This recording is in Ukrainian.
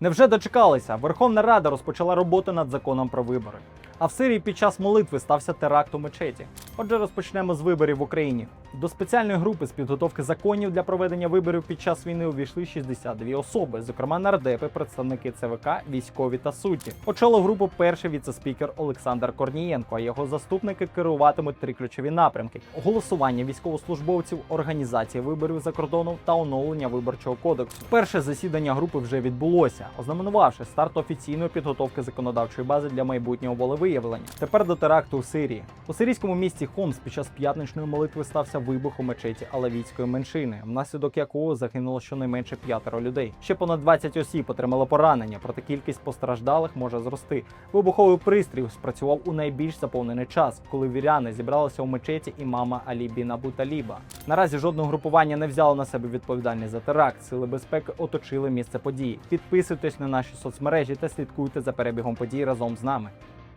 Невже дочекалися? Верховна Рада розпочала роботу над законом про вибори. А в Сирії під час молитви стався теракт у мечеті. Отже, розпочнемо з виборів в Україні. До спеціальної групи з підготовки законів для проведення виборів під час війни увійшли 62 особи, зокрема нардепи, представники ЦВК, військові та судді. Очолив групу перший віцеспікер Олександр Корнієнко. А його заступники керуватимуть три ключові напрямки: голосування військовослужбовців, організація виборів за кордоном та оновлення виборчого кодексу. Перше засідання групи вже відбулося, ознаменувавши старт офіційної підготовки законодавчої бази для майбутнього волевиявлення. Тепер до теракту у Сирії. У сирійському місті Хомс під час п'ятничної молитви стався вибух у мечеті алавійської меншини, внаслідок якого загинуло щонайменше п'ятеро людей. Ще понад 20 осіб отримало поранення, проте кількість постраждалих може зрости. Вибуховий пристрій спрацював у найбільш заповнений час, коли віряни зібралися у мечеті імама Алі Бін Абу Таліба. Наразі жодне групування не взяло на себе відповідальність за теракт. Сили безпеки оточили місце події. Підписуйтесь на наші соцмережі та слідкуйте за перебігом подій разом з нами.